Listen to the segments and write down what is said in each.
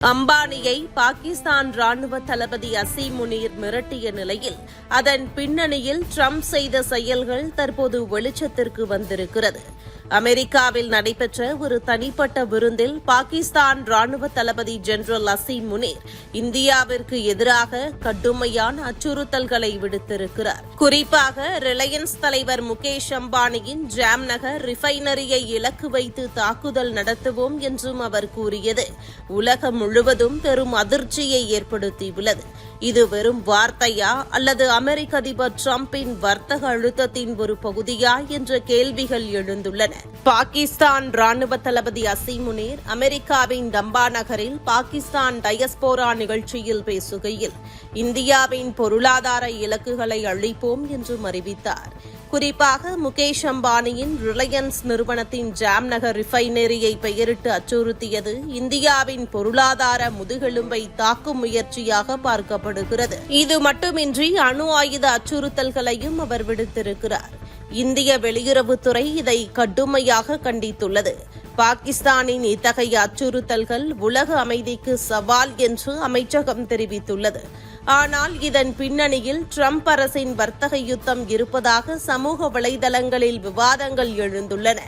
அம்பானியை பாகிஸ்தான் ராணுவ தளபதி அசீம் முனீர் மிரட்டிய நிலையில் அதன் பின்னணியில் ட்ரம்ப் செய்த செயல்கள் தற்போது வெளிச்சத்திற்கு வந்திருக்கிறது. அமெரிக்காவில் நடைபெற்ற ஒரு தனிப்பட்ட விருந்தில் பாகிஸ்தான் ராணுவ தளபதி ஜெனரல் அசீம் முனீர் இந்தியாவிற்கு எதிராக கடுமையான அச்சுறுத்தல்களை விடுத்திருக்கிறார். குறிப்பாக ரிலையன்ஸ் தலைவர் முகேஷ் அம்பானியின் ஜாம்நகர் ரிஃபைனரியை இலக்கு வைத்து தாக்குதல் நடத்துவோம் என்றும் அவர் கூறியது. உலகம் முழுவதும் பெரும் அதிர்ச்சியை ஏற்படுத்தியுள்ளது. இது வெறும் வார்த்தையா அல்லது அமெரிக்க அதிபர் டிரம்பின் வர்த்தக அழுத்தத்தின் ஒரு பகுதியா என்ற கேள்விகள் எழுந்துள்ளன. பாகிஸ்தான் ராணுவ தளபதி அசிமுனீர் அமெரிக்காவின் தம்பா நகரில் பாகிஸ்தான் டயஸ்போரா நிகழ்ச்சியில் பேசுகையில் இந்தியாவின் பொருளாதார இலக்குகளை அழிப்போம் என்றும் அறிவித்தார் குறிப்பாக முகேஷ் அம்பானியின் ரிலையன்ஸ் நிறுவனத்தின் ஜாம்நகர் ரிஃபைனரியை பெயரிட்டு அச்சுறுத்தியது இந்தியாவின் பொருளாதார முதுகெலும்பை தாக்கும் முயற்சியாக பார்க்கப்படுகிறது. இது மட்டுமின்றி அணு ஆயுத அச்சுறுத்தல்களையும் அவர் விடுத்திருக்கிறார். இந்திய வெளியுறவுத்துறை இதை கடுமையாக கண்டித்துள்ளது. பாகிஸ்தானின் இத்தகைய அச்சுறுத்தல்கள் உலக அமைதிக்கு சவால் என்று அமைச்சகம் தெரிவித்துள்ளது. ஆனால் இதன் பின்னணியில் ட்ரம்ப் அரசின் வர்த்தக யுத்தம் இருப்பதாக சமூக வலைதளங்களில் விவாதங்கள் எழுந்துள்ளன.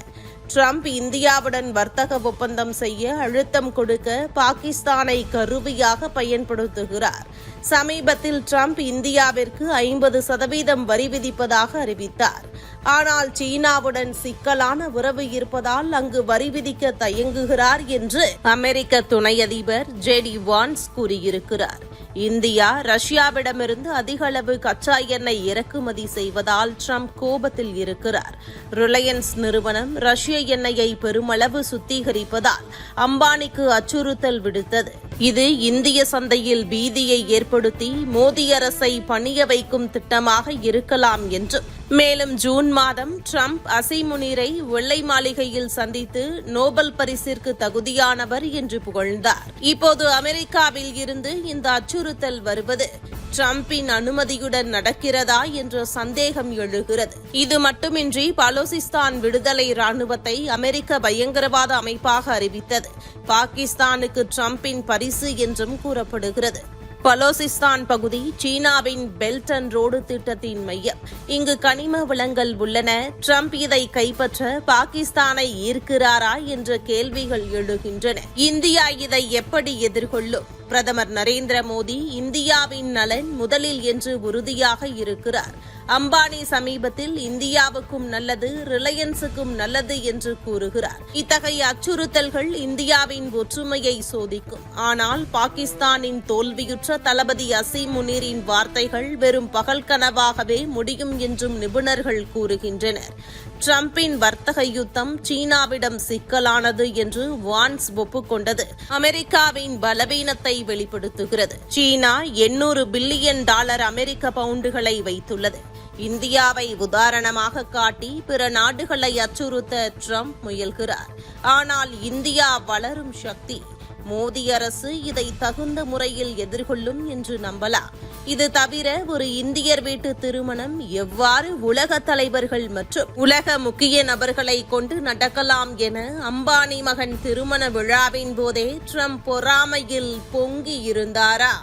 ட்ரம்ப் இந்தியாவுடன் வர்த்தக ஒப்பந்தம் செய்ய அழுத்தம் கொடுக்க பாகிஸ்தானை கருவியாக பயன்படுத்துகிறார். சமீபத்தில் ட்ரம்ப் இந்தியாவிற்கு ஐம்பது சதவீதம் வரி விதிப்பதாக அறிவித்தார். ஆனால் சீனாவுடன் சிக்கலான உறவு இருப்பதால் அங்கு வரி விதிக்க தயங்குகிறார் என்று அமெரிக்க துணை அதிபர் ஜேடி வான்ஸ் கூறியிருக்கிறார். இந்தியா ரஷ்யாவிடமிருந்து அதிக அளவு கச்சா எண்ணெய் இறக்குமதி செய்வதால் ட்ரம்ப் கோபத்தில் இருக்கிறார். ரிலையன்ஸ் நிறுவனம் ரஷ்ய எண்ணெயை பெருமளவு சுத்திகரிப்பதால் அம்பானிக்கு அச்சுறுத்தல் விடுத்தது. இது இந்திய சந்தையில் பீதியை ஏற்படுத்தி மோடி அரசை பணிய வைக்கும் திட்டமாக இருக்கலாம் என்றும் மேலும் ஜூன் மாதம் ட்ரம்ப் அசைமுனீரை வெள்ளை மாளிகையில் சந்தித்து நோபல் பரிசிற்கு தகுதியானவர் என்று புகழ்ந்தார். இப்போது அமெரிக்காவில் இருந்து இந்த அச்சுறுத்தல் வருவது டிரம்பின் அனுமதியுடன் நடக்கிறதா என்ற சந்தேகம் எழுகிறது. இது மட்டுமின்றி பலோசிஸ்தான் விடுதலை ராணுவத்தை அமெரிக்க பயங்கரவாத அமைப்பாக அறிவித்தது. பாகிஸ்தானுக்கு ட்ரம்பின் பரிசு என்றும் கூறப்படுகிறது. பலோசிஸ்தான் பகுதி சீனாவின் பெல்ட் அண்ட் ரோடு திட்டத்தின் மையம். இங்கு கனிம வளங்கள் உள்ளன. ட்ரம்ப் இதை கைப்பற்ற பாகிஸ்தானை ஈர்க்கிறாரா என்ற கேள்விகள் எழுகின்றன. இந்தியா இதை எப்படி எதிர்கொள்ளும்? பிரதமர் நரேந்திர மோடி இந்தியாவின் நலன் முதலில் என்று உறுதியாக இருக்கிறார். அம்பானி சமீபத்தில் இந்தியாவுக்கும் நல்லது ரிலையன்ஸுக்கும் நல்லது என்று கூறுகிறார். இத்தகைய அச்சுறுத்தல்கள் இந்தியாவின் ஒற்றுமையை சோதிக்கும். ஆனால் பாகிஸ்தானின் தோல்வியுற்ற தளபதி அசீம் முனீரின் வார்த்தைகள் வெறும் பகல் கனவாகவே முடியும் என்றும் நிபுணர்கள் கூறுகின்றனர். டிரம்பின் வர்த்தக யுத்தம் சீனாவிடம் சிக்கலானது என்று வான்ஸ் ஒப்புக்கொண்டது. அமெரிக்காவின் பலவீனத்தை வெளிப்படுத்துகிறது. சீனா எண்ணூறு பில்லியன் டாலர் அமெரிக்க பவுண்டுகளை வைத்துள்ளது. இந்தியாவை உதாரணமாக காட்டி பிற நாடுகளை அச்சுறுத்த ட்ரம்ப் முயல்கிறார். ஆனால் இந்தியா வளரும் சக்தி மோடி அரசு இதை தகுந்த முறையில் எதிர்கொள்ளும் என்று நம்பலாம் இது தவிர ஒரு இந்தியர் வீட்டு திருமணம் எவ்வாறு உலக தலைவர்கள் மற்றும் உலக முக்கிய நபர்களை கொண்டு நடக்கலாம் என அம்பானி மகன் திருமண விழாவின் போதே ட்ரம்ப் பொறாமையில் பொங்கி இருந்தாரா